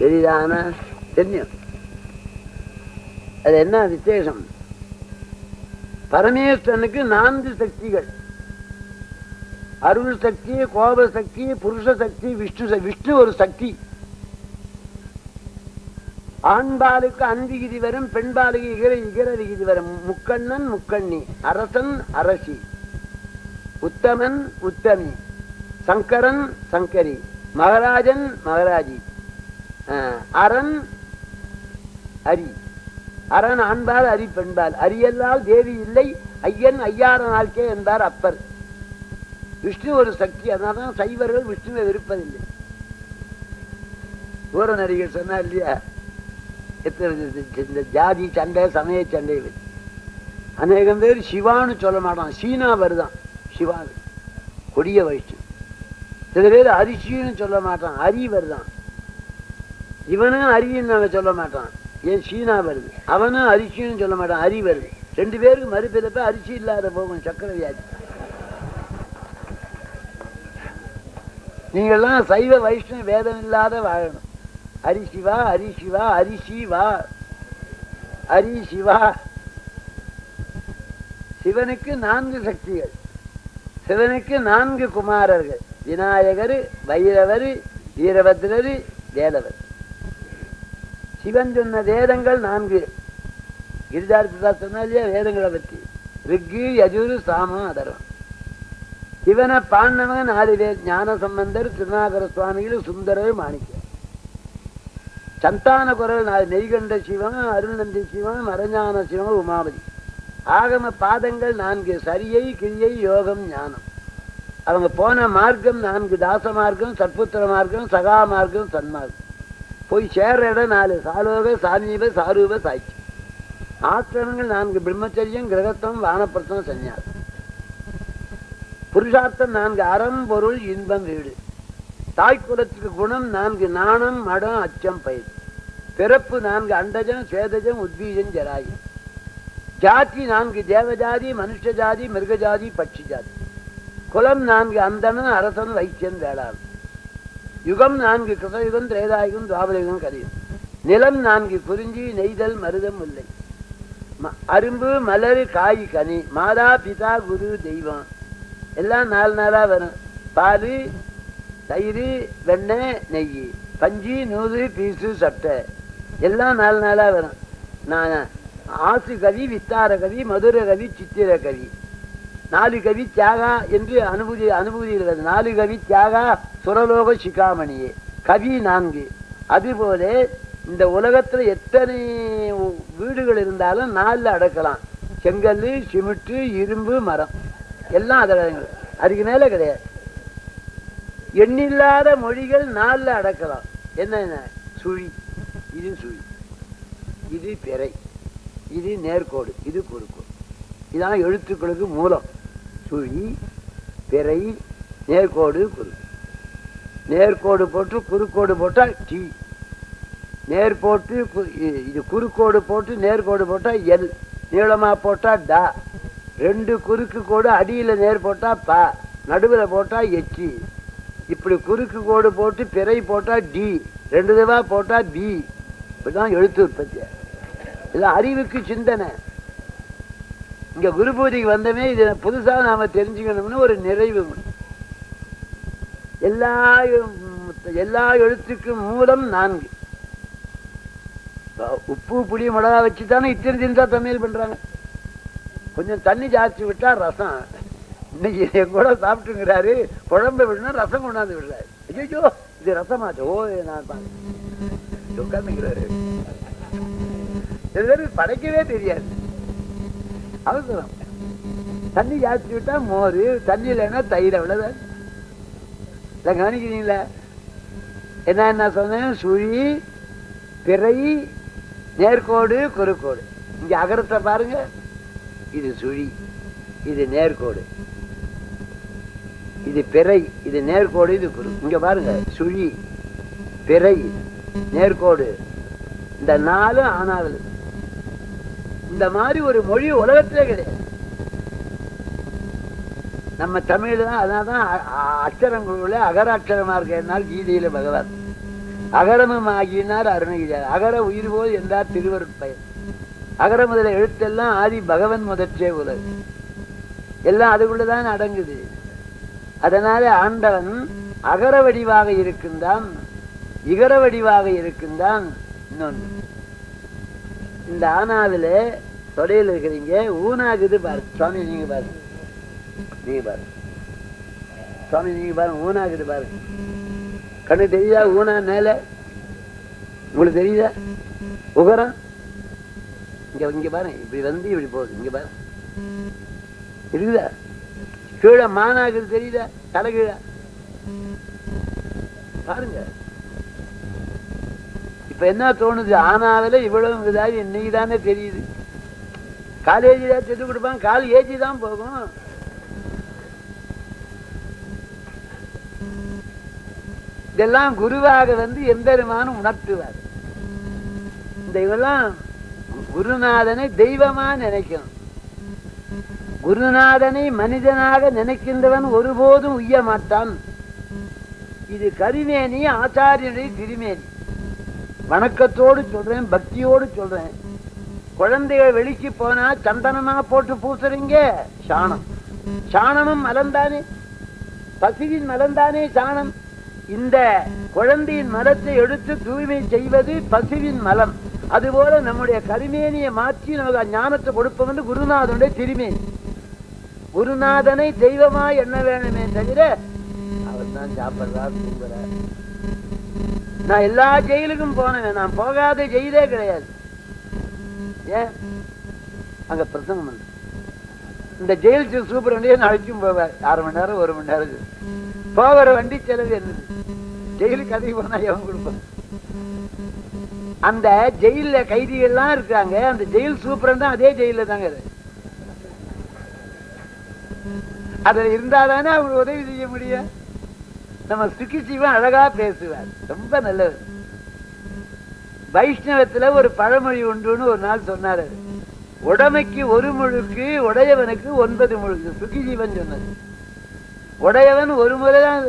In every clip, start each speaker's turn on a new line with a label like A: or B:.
A: தெரியுதானா தெரியும் அது என்ன விசேஷம் பரமேஸ்வரனுக்கு நான்கு சக்திகள் அருள் சக்தி கோப சக்தி புருஷ சக்தி விஷ்ணு விஷ்ணு ஒரு சக்தி ஆண்பாலுக்கு அன்பிகிதி வரும் பெண்பாலுக்கு இகர இகரவிகிதி வரும் முக்கண்ணன் முக்கண்ணி அரசன் அரசி உத்தமன் உத்தமி சங்கரன் சங்கரி மகராஜன் மகராஜி அரண் அரி அரண் ஆண்பால் அரி பெண்பால் அரியல்லால் தேவி இல்லை ஐயன் ஐயாறு நாள்கே என்பார் அப்பர் விஷ்ணு ஒரு சக்தி அதனால சைவர்கள் விஷ்ணுவை விருப்பதில்லை ஊர நடிகர் சொன்னார் இல்லையா எத்தனை ஜாதி சண்டை சமய சண்டை அநேகம் பேர் சிவான்னு சொல்ல மாட்டான் சீனா வருதான் சிவான்னு கொடிய வயிற்று சில பேர் அரிசின்னு சொல்ல மாட்டான் அரி வருதான் இவனும் அரியன்னு சொல்ல மாட்டான் ஏன் சீனா வருது அவனும் அரிசின்னு சொல்ல மாட்டான் அரி வருது ரெண்டு பேருக்கு மறுபிறப்ப அரிசி இல்லாத போகும் சக்கர வியாதி நீங்கள்லாம் சைவ வைஷ்ணவ வேதம் இல்லாத வாழணும் அரிசிவா அரிசிவா அரிசிவா சிவா ஹரி சிவா சிவனுக்கு நான்கு சக்திகள் சிவனுக்கு நான்கு குமாரர்கள் விநாயகர் வைரவர் வீரபத்ரர் வேதவர் சிவன் சொன்ன வேதங்கள் நான்கு கிரிஜார்த்ததா சொன்னா வேதங்களை பற்றி ரிக்கு யஜுரு சாம அதர்வம் சிவனை பாண்டவன் நாலு பேர் ஞான சம்பந்தர் திருநாகர சுவாமிகள் சுந்தரர் மாணிக்க சந்தான குரல் நாலு நெய்கண்ட சிவன் அருள்நந்தி சிவன் மரஞான சிவன் உமாபதி ஆகம பாதங்கள் நான்கு சரியை கிரியை யோகம் ஞானம் அவங்க போன மார்க்கம் நான்கு தாச மார்க்கம் சற்புத்திர மார்க்கம் சகா மார்க்கம் சன்மார்க்கம் போய் சேர்ற இடம் நாலு சாலோக சாமீப சாரூப சாய்ச்சி ஆசிரமங்கள் நான்கு பிரம்மச்சரியம் கிரகத்தம் வானப்பிரத்தம் சன்னியாசம் புருஷார்த்தம் நான்கு அறம் பொருள் இன்பம் வீடு தாய்க்குலத்துக்கு குணம் நான்கு நாணம் மடம் அச்சம் பயிர் பிறப்பு நான்கு அண்டஜம் சேதஜம் உத்வீஜம் ஜராயி ஜாதி நான்கு தேவஜாதி மனுஷ ஜாதி மிருகஜாதி பட்சி ஜாதி குலம் நான்கு அந்தணன் அரசன் வைத்தியன் வேளாண் யுகம் நான்கு கிருதயுகம் திரேதாயுகம் துவாபரயுகம் கதையும் நிலம் நான்கு குறிஞ்சி நெய்தல் மருதம் இல்லை அரும்பு மலர் காய் கனி மாதா பிதா குரு தெய்வம் எல்லாம் நாலு நாளாக வரும் பால் தயிர் வெண்ணெய் நெய் பஞ்சு நூறு பீசு சட்டை எல்லாம் நாலு நாளாக வரும் நான் ஆசு கவி வித்தார கவி மதுர கவி சித்திர கவி நாலு கவி தியாகா என்று அனுபூதி அனுபூதியில் நாலு கவி தியாகா சுரலோக சிகாமணியே கவி நான்கு அதுபோல இந்த உலகத்துல எத்தனை வீடுகள் இருந்தாலும் நாலு அடக்கலாம் செங்கல் சிமிட்டு இரும்பு மரம் எல்லாம் அதில் அதுக்கு மேலே கிடையாது எண்ணில்லாத மொழிகள் நாலில் அடக்கலாம் என்னென்ன சுழி இது சுழி இது பெறை இது நேர்கோடு இது குறுக்கோடு இதான் எழுத்துக்களுக்கு மூலம் சுழி பிறை நேர்கோடு குறு நேர்கோடு போட்டு குறுக்கோடு போட்டால் டி நேர் போட்டு இது குறுக்கோடு போட்டு நேர்கோடு போட்டால் எல் நீளமாக போட்டால் டா ரெண்டு குறுக்கு கோடு அடியில் நேர் போட்டால் ப நடுவில் போட்டால் எச்சி இப்படி குறுக்கு கோடு போட்டு பிறை போட்டால் டி ரெண்டு தவா போட்டால் பி இப்படி தான் எழுத்து உற்பத்தி இதெல்லாம் அறிவுக்கு சிந்தனை இங்க குரு பூஜைக்கு வந்தமே இது புதுசாக நாம தெரிஞ்சுக்கணும்னு ஒரு நிறைவு எல்லா எல்லா எழுத்துக்கும் மூலம் நான்கு உப்பு புளி மிளகா வச்சு தானே இத்தனை தின்றா தமிழ் பண்றாங்க கொஞ்சம் தண்ணி ஜாச்சி விட்டா ரசம் இன்னைக்கு என் கூட சாப்பிட்டுங்கிறாரு குழம்பு விடனா ரசம் கொண்டாந்து விடுறாரு ஐயோ இது ரசமாச்சு ஓ நான் உட்காந்துங்கிறாரு படைக்கவே தெரியாது அவசரம் தண்ணி ஜாஸ்தி விட்டா மோர் தண்ணி இல்லைன்னா தயிர் அவ்வளவுதான் இல்லை கவனிக்கிறீங்களா என்ன என்ன சொன்னேன் சுழி பிறை நேர்கோடு குறுக்கோடு இங்க அகரத்தை பாருங்க இது சுழி இது நேர்கோடு இது பிறை இது நேர்கோடு இது குறு இங்க பாருங்க சுழி பிறை நேர்கோடு இந்த நாலு ஆனாவது இந்த மாதிரி ஒரு மொழி உலகத்திலே கிடையாது நம்ம தமிழ் தான் அதனால்தான் அச்சரங்களுள்ள அகராட்சரமா இருக்கிறதுனால கீதையில பகவான் அகரமும் ஆகினார் அருணகிரியார் அகர உயிர் போல் என்றார் திருவருட்பயன் அகர முதல எழுத்தெல்லாம் ஆதி பகவன் முதற்றே உலகு எல்லாம் அதுக்குள்ளதான் அடங்குது அதனால ஆண்டவன் அகர வடிவாக இருக்கின்றான் இகர வடிவாக இருக்கின்றான் இன்னொன்று இந்த ஆனாவில் தொடையில் இருக்கிறீங்க ஊனாகுது பாருங்க சுவாமி நீங்க பாருங்க நீங்க பாரு சுவாமி நீங்க பாருங்க ஊனாகுது பாருங்க கண்ணு தெரியுதா ஊனா மேல உங்களுக்கு தெரியுதா உகரம் இங்க இங்க பாருங்க இப்படி வந்து இப்படி போகுது இங்க பாருங்க இருக்குதா கீழே மானாகுது தெரியுதா தலைகீழா பாருங்க இப்ப என்ன தோணுது ஆனாவில இவ்வளவு இதாகி இன்னைக்கு தானே தெரியுது காலேஜ் ஏதாவது செத்து கொடுப்பாங்க கால் ஏஜி தான் போகும் இதெல்லாம் குருவாக வந்து எம்பெருமான உணர்த்துவார் இந்த இவெல்லாம் குருநாதனை தெய்வமா நினைக்கணும் குருநாதனை மனிதனாக நினைக்கின்றவன் ஒருபோதும் உய்ய மாட்டான் இது கருமேனி ஆச்சாரியனுடைய திருமேனி வணக்கத்தோடு சொல்றேன் பக்தியோடு சொல்றேன் குழந்தைகள் வெளிக்கு போனா சந்தனமா போட்டு பூசுறீங்க சாணம் சாணமும் மலந்தானே பசுவின் மலந்தானே சாணம் இந்த குழந்தையின் மலத்தை எடுத்து தூய்மை செய்வது பசுவின் மலம் அதுபோல நம்முடைய கருமேனியை மாற்றி நமக்கு ஞானத்தை கொடுப்பது குருநாதனுடைய திருமேனி குருநாதனை தெய்வமா என்ன வேணுமே தவிர அவர் தான் சாப்பிடுறார் தூங்குறார் நான் எல்லா ஜெயிலுக்கும் போனேன் நான் போகாத ஜெயிலே கிடையாது ஏன் அங்க பிரசங்கம் இந்த ஜெயில் சூப்பர் வண்டியை அழைச்சும் போவார் அரை மணி நேரம் ஒரு மணி நேரம் போகிற வண்டி செலவு என்ன ஜெயிலுக்கு அதிக போனா எவன் கொடுப்பான் அந்த ஜெயில எல்லாம் இருக்காங்க அந்த ஜெயில் சூப்பர் தான் அதே ஜெயில தாங்க அதுல இருந்தாதானே அவங்க உதவி செய்ய முடியும் நம்ம சீவன் அழகா பேசுவார் ரொம்ப நல்லவர் வைஷ்ணவத்துல ஒரு பழமொழி ஒன்றுன்னு ஒரு நாள் சொன்னார் உடமைக்கு ஒரு முழுக்கு உடையவனுக்கு ஒன்பது முழுக்கு ஜீவன் சொன்னது உடையவன் ஒரு முறை தான்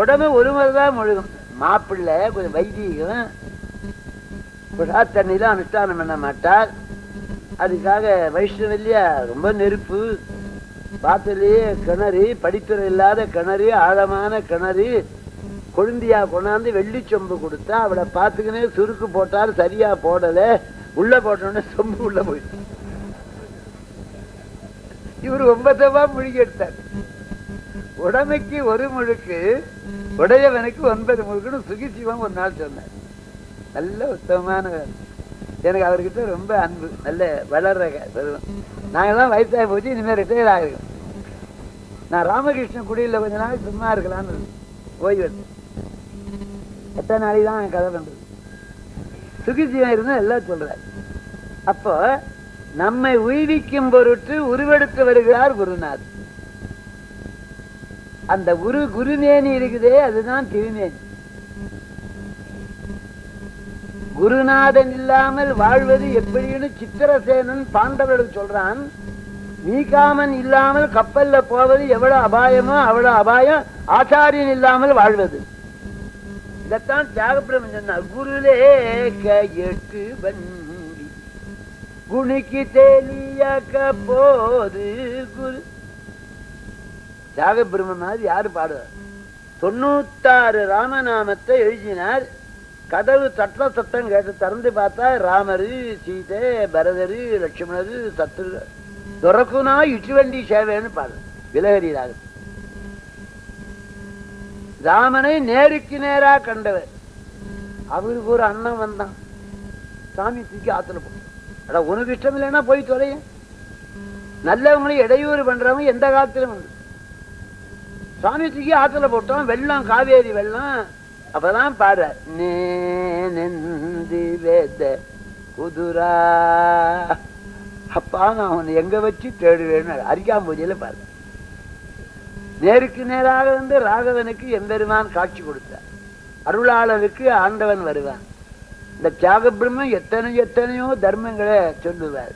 A: உடம்பு ஒரு முறை தான் முழுகும் மாப்பிள்ளை கொஞ்சம் வைத்தியம் தண்ணி தான் அனுஷ்டானம் பண்ண மாட்டார் அதுக்காக வைஷ்ணவ இல்லையா ரொம்ப நெருப்பு பாத்திலேயே கிணறு படித்துறை இல்லாத கிணறு ஆழமான கிணறு கொழுந்தியா கொண்டாந்து வெள்ளி சொம்பு கொடுத்தா அவளை பார்த்துக்கினே சுருக்கு போட்டாலும் சரியா போடல உள்ள போட்டோடனே சொம்பு உள்ள போயிடுச்சு இவர் ஒன்பதவா முழுகி எடுத்தார் உடமைக்கு ஒரு முழுக்கு உடையவனுக்கு ஒன்பது முழுக்குன்னு சுகிச்சிவன் ஒரு நாள் சொன்னார் நல்ல உத்தமமான வேலை எனக்கு அவர்கிட்ட ரொம்ப அன்பு நல்ல வளர்ற பருவம் தான் வயசாக போச்சு இனிமேல் ரிட்டையர் ஆகிருக்கோம் நான் ராமகிருஷ்ணன் குடியில் கொஞ்ச நாள் சும்மா இருக்கலான்னு ஓய்வு எத்தனை நாளைக்கு தான் கதை பண்ணுறது சுகிஜீவன் இருந்தால் எல்லாம் சொல்கிறார் அப்போ நம்மை உய்விக்கும் பொருட்டு உருவெடுத்து வருகிறார் குருநாத் அந்த குரு குருமேனி இருக்குதே அதுதான் திருமேனி குருநாதன் இல்லாமல் வாழ்வது எப்படின்னு சித்திரசேனன் பாண்டவர்களுக்கு சொல்றான் நீக்காமன் இல்லாமல் கப்பல்ல போவது எவ்வளவு அபாயமோ அவ்வளவு அபாயம் ஆச்சாரியன் இல்லாமல் வாழ்வது இதத்தான் தியாகப்பிரமன் சொன்னார் குருலே வண்டி குணிக்கு தெளியாக்க போது குரு தியாகப்பிரமன் மாதிரி யாரு பாடுவார் தொண்ணூத்தாறு ராமநாமத்தை எழுதினார் கதவு சட்ட சத்தம் கேட்டு திறந்து பார்த்தா ராமரு சீதை பரதரு லட்சுமணரு சத்துரு துறக்குனா வண்டி சேவைன்னு பாரு விலகறியதாக ராமனை நேருக்கு நேரா கண்டவர் அவருக்கு ஒரு அண்ணன் வந்தான் சாமி தூக்கி ஆத்துல போடா உனக்கு இஷ்டம் இல்லைன்னா போய் தொலைய நல்லவங்களை இடையூறு பண்றவங்க எந்த காலத்திலும் சாமி தூக்கி ஆத்துல போட்டோம் வெள்ளம் காவேரி வெள்ளம் அப்பதான் பாரு நேந்தி வேத குதுரா அப்பா நான் அவனை எங்க வச்சு தேடுவேன்னு அரிக்காம்பூஜையில பாரு நேருக்கு நேராக வந்து ராகவனுக்கு எம்பெருமான் காட்சி கொடுத்த அருளாளனுக்கு ஆண்டவன் வருவான் இந்த தியாக பிரம்மம் எத்தனை எத்தனையோ தர்மங்களை சொல்லுவார்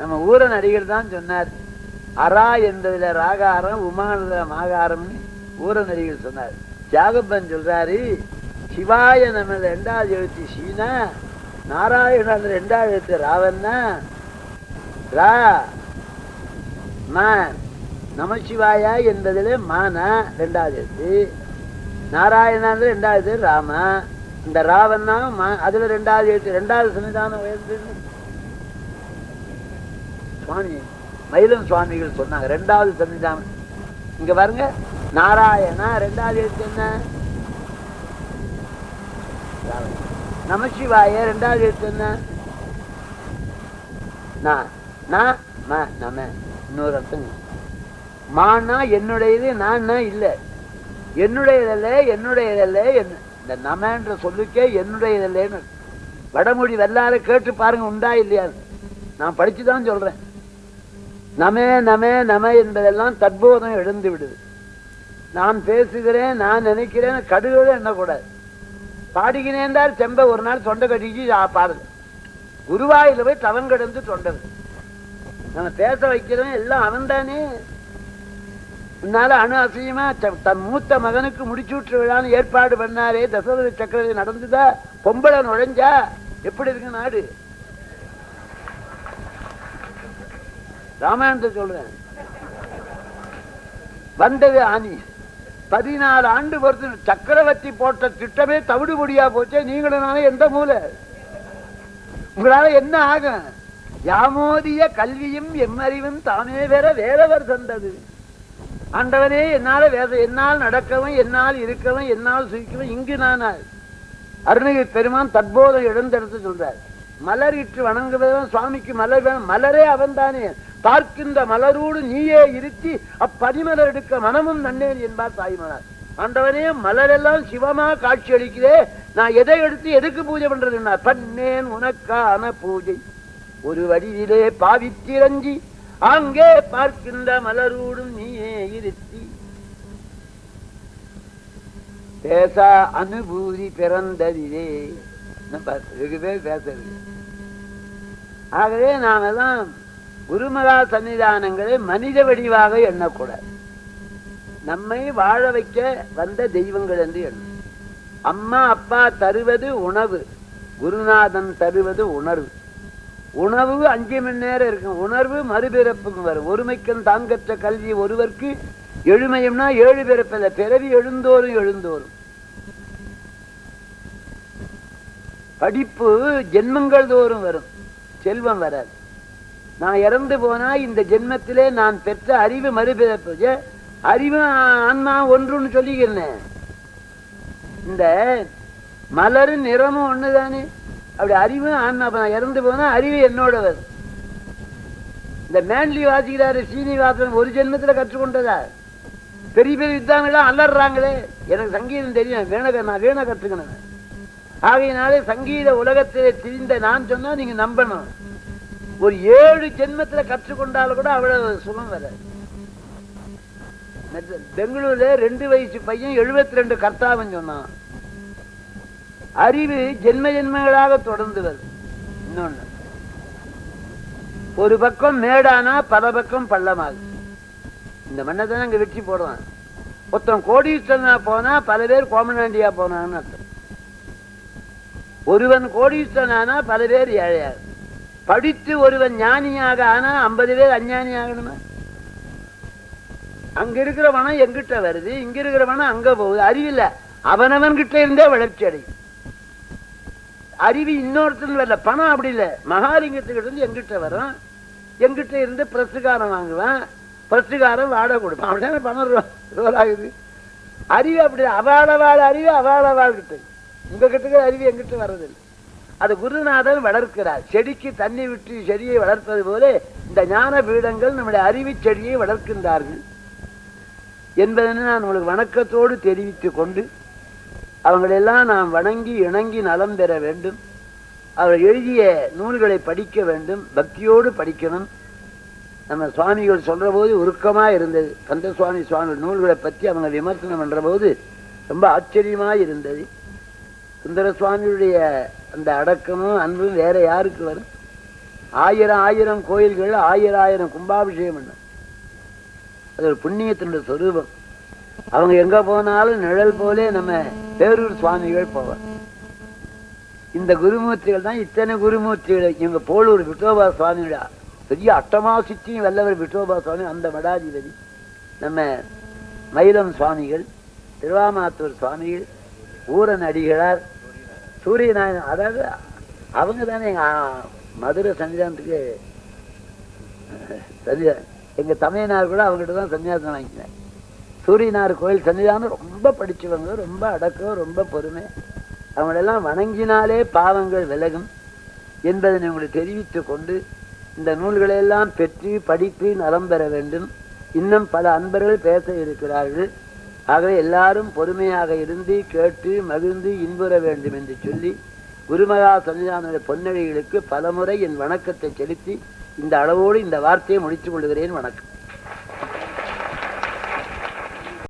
A: நம்ம ஊர நடிகர் தான் சொன்னார் அரா என்பதுல ராகாரம் உமான மாகாரம்னு ஊர நடிகர் சொன்னார் ஜாகப்பன் சொல்றாரு சிவாய நம்ம ரெண்டாவது எழுத்து சீனா நாராயணன் ரெண்டாவது எழுத்து ராவண்ணா ரா மா நமசிவாயா என்பதில் மானா ரெண்டாவது எழுத்து நாராயணன் ரெண்டாவது ராமா இந்த ராவண்ணா மா ரெண்டாவது எழுத்து ரெண்டாவது சன்னிதானம் உயர்ந்து சுவாமி மயிலம் சுவாமிகள் சொன்னாங்க ரெண்டாவது சன்னிதானம் இங்க பாருங்க நாராயணா ரெண்டாவது எழுத்து என்ன நமசிவாய ரெண்டாவது எழுத்து என்ன நம்ம இன்னொரு அர்த்தம் மானா என்னுடையது நான் இல்லை என்னுடையதல்ல என்னுடையதல்ல இந்த நமன்ற சொல்லுக்கே என்னுடையதல்லன்னு வடமொழி வல்லார கேட்டு பாருங்க உண்டா இல்லையா நான் படிச்சுதான் சொல்றேன் நமே நமே நம என்பதெல்லாம் தற்போதம் எழுந்து விடுது நான் பேசுகிறேன் நான் நினைக்கிறேன் என்ன எண்ணக்கூடாது பாடுகிறேன் செம்ப ஒரு நாள் தொண்டை கட்டிச்சு பாடுது குருவாயில் போய் தவன் கிடந்து தொண்டது நம்ம பேச வைக்கிறோம் எல்லாம் அவன் தானே உன்னால அணு அசியமா தன் மூத்த மகனுக்கு முடிச்சு விழான்னு ஏற்பாடு பண்ணாரே தசரத சக்கரவர்த்தி நடந்துதா பொம்பளை நுழைஞ்சா எப்படி இருக்கு நாடு ராமாயணத்தை சொல்றேன் வந்தது ஆனி பதினாலு ஆண்டு பொறுத்து சக்கரவர்த்தி போட்ட திட்டமே தவிடு பொடியா போச்சே நீங்களும் எந்த மூல உங்களால என்ன ஆகும் யாமோதிய கல்வியும் எம்மறிவும் தானே வேற வேறவர் தந்தது ஆண்டவனே என்னால வேற என்னால் நடக்கவும் என்னால் இருக்கவும் என்னால் சுயிக்கவும் இங்கு நானா அருணகிரி பெருமான் தற்போதை இடந்தெடுத்து சொல்றார் மலர் இட்டு வணங்குவதும் சுவாமிக்கு மலர் வேணும் மலரே அவன் தானே பார்க்கின்ற மலரோடு நீயே இருத்தி அப்பதிமலர் எடுக்க மனமும் நன்னேன் என்பார் தாய்மலர் ஆண்டவனே மலரெல்லாம் சிவமா காட்சி அளிக்கிறே நான் எதை எடுத்து எதுக்கு பூஜை பண்றது பண்ணேன் உனக்கான பூஜை ஒரு வழியிலே பாவித்திரஞ்சி அங்கே பார்க்கின்ற மலரோடும் நீயே இருத்தி பேச அனுபூதி பிறந்ததிலே வெகு பேர் பேசுறது ஆகவே எல்லாம் குருமரா சன்னிதானங்களை மனித வடிவாக எண்ணக்கூடாது நம்மை வாழ வைக்க வந்த தெய்வங்கள் என்று எண்ணும் அம்மா அப்பா தருவது உணவு குருநாதன் தருவது உணர்வு உணவு அஞ்சு மணி நேரம் இருக்கும் உணர்வு மறுபிறப்புக்கு வரும் ஒருமைக்கும் தான் கற்ற கல்வி ஒருவருக்கு எழுமையும்னா ஏழு பிறப்பில் பிறவி எழுந்தோறும் எழுந்தோறும் படிப்பு ஜென்மங்கள் தோறும் வரும் செல்வம் வராது நான் இறந்து போனா இந்த ஜென்மத்திலே நான் பெற்ற அறிவு மறுபிறப்பு அறிவு ஆன்மா ஒன்றுன்னு சொல்லிக்கிறேன் இந்த மலரும் நிறமும் ஒண்ணுதானே அப்படி அறிவு ஆன்மா நான் இறந்து போனா அறிவு என்னோட இந்த மேன்லி வாசிக்கிறாரு சீனிவாசன் ஒரு ஜென்மத்துல கற்றுக்கொண்டதா பெரிய பெரிய வித்தாமெல்லாம் அலறாங்களே எனக்கு சங்கீதம் தெரியும் வேணக நான் வீணை கற்றுக்கணும் ஆகையினாலே சங்கீத உலகத்தில் திரிந்த நான் சொன்னா நீங்க நம்பணும் ஒரு ஏழு ஜென்மத்துல கற்றுக்கொண்டாலும் கூட அவ்வளவு சுகம் வராது பெங்களூர்ல ரெண்டு வயசு பையன் எழுபத்தி ரெண்டு கர்த்தாவன் சொன்னான் அறிவு ஜென்ம ஜென்மங்களாக தொடர்ந்து வருது இன்னொன்னு ஒரு பக்கம் மேடானா பல பக்கம் பள்ளமாக இந்த மண்ணை தான் அங்க வெற்றி போடுவான் ஒருத்தன் கோடீஸ்வரனா போனா பல பேர் கோமநாண்டியா போனான்னு அர்த்தம் ஒருவன் கோடீஸ்வரனானா பல பேர் ஏழையாது படித்து ஒருவன் ஞானியாக ஆனா ஐம்பது பேர் அஞ்ஞானி ஆகணுமா அங்க இருக்கிறவனம் எங்கிட்ட வருது இங்க இருக்கிறவனம் அங்க போகுது அறிவில்ல அவனவன் கிட்ட இருந்தே வளர்ச்சி அடையும் அறிவு இன்னொருத்தன் வரல பணம் அப்படி இல்லை மகாலிங்கத்துக்கிட்ட இருந்து எங்கிட்ட வரும் எங்கிட்ட இருந்து பிரசுகாரம் வாங்குவான் பிரசுகாரம் வாடகை கொடுப்பான் அப்படின்னா பணம் ரோல் ஆகுது அறிவு அப்படி வாழ அறிவு அவாளவாள் கிட்ட உங்ககிட்ட அறிவு எங்கிட்ட வர்றதில்லை அது குருநாதன் வளர்க்கிறார் செடிக்கு தண்ணி விட்டு செடியை வளர்ப்பது போல இந்த ஞான பீடங்கள் நம்முடைய அறிவு செடியை வளர்க்கின்றார்கள் என்பதனை நான் உங்களுக்கு வணக்கத்தோடு தெரிவித்து கொண்டு அவங்களெல்லாம் நாம் வணங்கி இணங்கி நலம் பெற வேண்டும் அவர் எழுதிய நூல்களை படிக்க வேண்டும் பக்தியோடு படிக்கணும் நம்ம சுவாமிகள் சொல்ற போது உருக்கமா இருந்தது கந்தசுவாமி சுவாமி நூல்களை பற்றி அவங்க விமர்சனம் பண்ற போது ரொம்ப ஆச்சரியமாக இருந்தது சுந்தர சுவாமியுடைய அந்த அடக்கமும் அன்பும் வேற யாருக்கு வரும் ஆயிரம் ஆயிரம் கோயில்கள் ஆயிரம் ஆயிரம் கும்பாபிஷேகம் பண்ணும் அது ஒரு புண்ணியத்தினுடைய சொரூபம் அவங்க எங்க போனாலும் நிழல் போலே நம்ம பேரூர் சுவாமிகள் போவார் இந்த குருமூர்த்திகள் தான் இத்தனை குருமூர்த்திகள் இவங்க போலூர் விட்டோபா சுவாமிடா பெரிய அட்டமா சுற்றியும் வல்லவர் விட்டோபா சுவாமி அந்த மடாதிபதி நம்ம மயிலம் சுவாமிகள் திருவாமாத்தூர் சுவாமிகள் ஊரன் அடிகளார் சூரிய நாயன் அதாவது அவங்க தானே எங்கள் மதுரை சன்னிதானத்துக்கு சன்னிதான் எங்கள் தமிழ்நாடு கூட அவங்ககிட்ட தான் சன்னியாசம் வாங்கினேன் சூரியனார் கோயில் சன்னிதானம் ரொம்ப படித்தவங்க ரொம்ப அடக்கம் ரொம்ப பொறுமை அவங்களெல்லாம் வணங்கினாலே பாவங்கள் விலகும் என்பதனை உங்களுக்கு தெரிவித்து கொண்டு இந்த நூல்களையெல்லாம் பெற்று படித்து நலம் பெற வேண்டும் இன்னும் பல அன்பர்கள் பேச இருக்கிறார்கள் ஆகவே எல்லாரும் பொறுமையாக இருந்து கேட்டு மகிழ்ந்து இன்புற வேண்டும் என்று சொல்லி குருமகா சன்னிதான பொன்னழிகளுக்கு பலமுறை என் வணக்கத்தை செலுத்தி இந்த அளவோடு இந்த வார்த்தையை முடித்துக் கொள்கிறேன் வணக்கம்